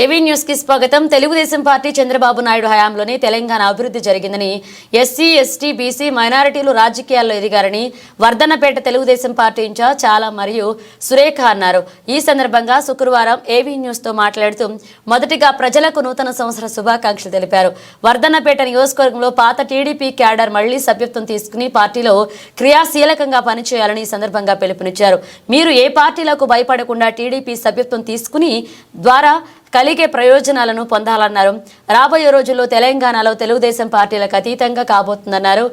ఏవీ న్యూస్కి స్వాగతం. తెలుగుదేశం పార్టీ చంద్రబాబు నాయుడు హయాంలోనే తెలంగాణ అభివృద్ధి జరిగిందని ఎస్సీ ఎస్టీ బీసీ మైనారిటీలు రాజకీయాల్లో ఎదిగారని వర్ధన్నపేట తెలుగుదేశం పార్టీ ఇన్ఛార్జ్ చాలా మరియు సురేఖ అన్నారు. ఈ సందర్భంగా శుక్రవారం ఏవీ న్యూస్తో మాట్లాడుతూ మొదటిగా ప్రజలకు నూతన సంవత్సర శుభాకాంక్షలు తెలిపారు. వర్ధన్నపేట నియోజకవర్గంలో పాత టీడీపీ క్యాడర్ మళ్ళీ సభ్యత్వం తీసుకుని పార్టీలో క్రియాశీలకంగా పనిచేయాలని ఈ సందర్భంగా పిలుపునిచ్చారు. మీరు ఏ పార్టీలకు భయపడకుండా టీడీపీ సభ్యత్వం తీసుకుని ద్వారా కలిగే ప్రయోజనాలను పొందాలన్నారు. రాబోయే రోజుల్లో తెలంగాణలో తెలుగుదేశం పార్టీలకు అతీతంగా కాబోతుందన్నారు.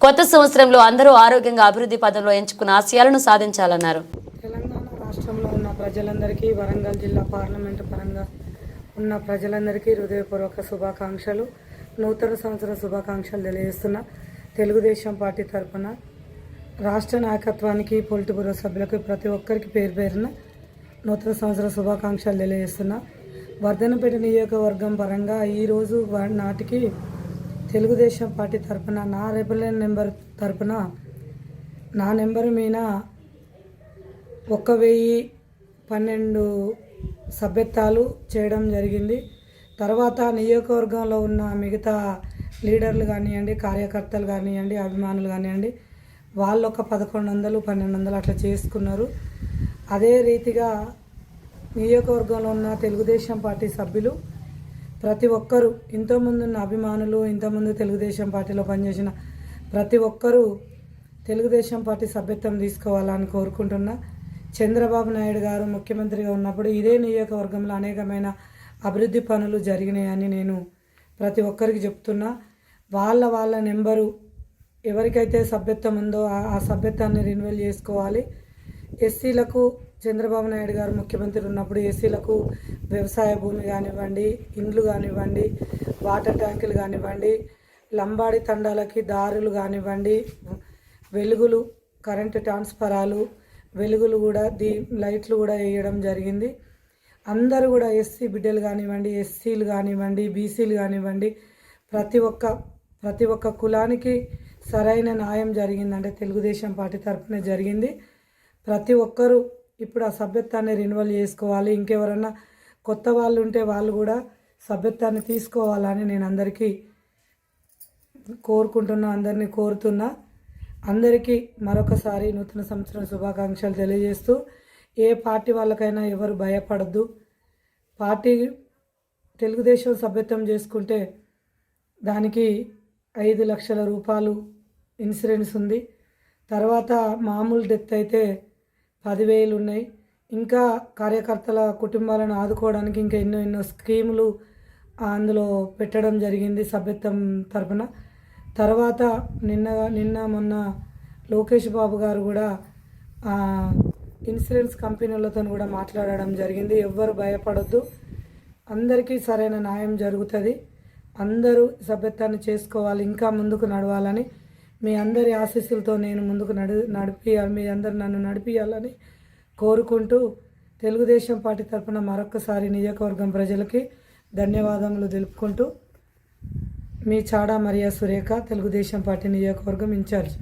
కొత్త సంవత్సరంలో అందరూ ఆరోగ్యంగా అభివృద్ధి పదంలో ఎంచుకున్న ఆశయాలను సాధించాలన్నారు. తెలంగాణ రాష్ట్రంలో ఉన్న ప్రజలందరికీ వరంగల్ జిల్లా పార్లమెంటు పరంగా ఉన్న ప్రజలందరికీ హృదయపూర్వక శుభాకాంక్షలు. నూతన సంవత్సర శుభాకాంక్షలు తెలియజేస్తున్న. తెలుగుదేశం పార్టీ తరఫున రాష్ట్ర నాయకత్వానికి పొలిటి బ్యూరో సభ్యులకు ప్రతి ఒక్కరికి పేరు పేరున నూతన సంవత్సర శుభాకాంక్షలు తెలియజేస్తున్నా. వర్ధనపేట నియోజకవర్గం పరంగా ఈరోజు నాటికి తెలుగుదేశం పార్టీ తరఫున నా రెబెలియన్ నెంబర్ తరఫున నా నెంబర్ మీద ఒక వెయ్యి పన్నెండు సభ్యత్వాలు చేయడం జరిగింది. తర్వాత నియోజకవర్గంలో ఉన్న మిగతా లీడర్లు కానివ్వండి కార్యకర్తలు కానివ్వండి అభిమానులు కానివ్వండి వాళ్ళు ఒక పదకొండు వందలు పన్నెండు వందలు అట్లా చేసుకున్నారు. అదే రీతిగా నియోజకవర్గంలో ఉన్న తెలుగుదేశం పార్టీ సభ్యులు ప్రతి ఒక్కరూ ఇంతోమంది ఉన్న అభిమానులు ఇంతకుముందు తెలుగుదేశం పార్టీలో పనిచేసిన ప్రతి ఒక్కరూ తెలుగుదేశం పార్టీ సభ్యత్వం తీసుకోవాలని కోరుకుంటున్నా. చంద్రబాబు నాయుడు గారు ముఖ్యమంత్రిగా ఉన్నప్పుడు ఇదే నియోజకవర్గంలో అనేకమైన అభివృద్ధి పనులు జరిగినాయని నేను ప్రతి ఒక్కరికి చెప్తున్నా. వాళ్ళ వాళ్ళ నెంబరు ఎవరికైతే సభ్యత్వం ఉందో ఆ- ఆ సభ్యత్వాన్ని రెన్యువల్ చేసుకోవాలి. ఎస్సీలకు చంద్రబాబు నాయుడు గారు ముఖ్యమంత్రి ఉన్నప్పుడు ఎస్సీలకు వ్యవసాయ భూమి కానివ్వండి ఇండ్లు కానివ్వండి వాటర్ ట్యాంకులు కానివ్వండి లంబాడి తండాలకి దారులు కానివ్వండి వెలుగులు కరెంటు ట్రాన్స్ఫరాలు వెలుగులు కూడా దీ లైట్లు కూడా వేయడం జరిగింది. అందరూ కూడా ఎస్సీ బిడ్డలు కానివ్వండి ఎస్సీలు కానివ్వండి బీసీలు కానివ్వండి ప్రతి ఒక్క ప్రతి ఒక్క కులానికి సరైన న్యాయం జరిగిందంటే తెలుగుదేశం పార్టీ తరఫున జరిగింది. ప్రతి ఒక్కరూ ఇప్పుడు ఆ సభ్యత్వాన్ని రెన్యువల్ చేసుకోవాలి. ఇంకెవరన్నా కొత్త వాళ్ళు ఉంటే వాళ్ళు కూడా సభ్యత్వాన్ని తీసుకోవాలని నేను అందరికీ కోరుకుంటున్నా అందరినీ కోరుతున్నా. అందరికీ మరొకసారి నూతన సంవత్సరం శుభాకాంక్షలు తెలియజేస్తూ ఏ పార్టీ వాళ్ళకైనా ఎవరు భయపడద్దు. పార్టీ తెలుగుదేశం సభ్యత్వం చేసుకుంటే దానికి ఐదు లక్షల రూపాయలు ఇన్సూరెన్స్ ఉంది. తర్వాత మామూలు డెత్ అయితే పదివేలు ఉన్నాయి ఇంకా కార్యకర్తల కుటుంబాలను ఆదుకోవడానికి ఇంకా ఎన్నో ఎన్నో స్కీములు అందులో పెట్టడం జరిగింది సభ్యత్వం తరఫున తర్వాత నిన్న నిన్న మొన్న లోకేష్ బాబు గారు కూడా ఇన్సూరెన్స్ కంపెనీలతో కూడా మాట్లాడడం జరిగింది. ఎవ్వరు భయపడొద్దు. అందరికీ సరైన న్యాయం జరుగుతుంది. అందరూ సభ్యత్వాన్ని చేసుకోవాలి ఇంకా ముందుకు నడవాలని మీ అందరి ఆశీస్సులతో నేను ముందుకు నడి నడిపి మీ అందరు నన్ను నడిపియాలని కోరుకుంటూ తెలుగుదేశం పార్టీ తరఫున మరొకసారి నియోజకవర్గం ప్రజలకి ధన్యవాదములు తెలుపుకుంటూ మీ చాడా మరియా సురేఖ తెలుగుదేశం పార్టీ నియోజకవర్గం ఇన్ఛార్జ్.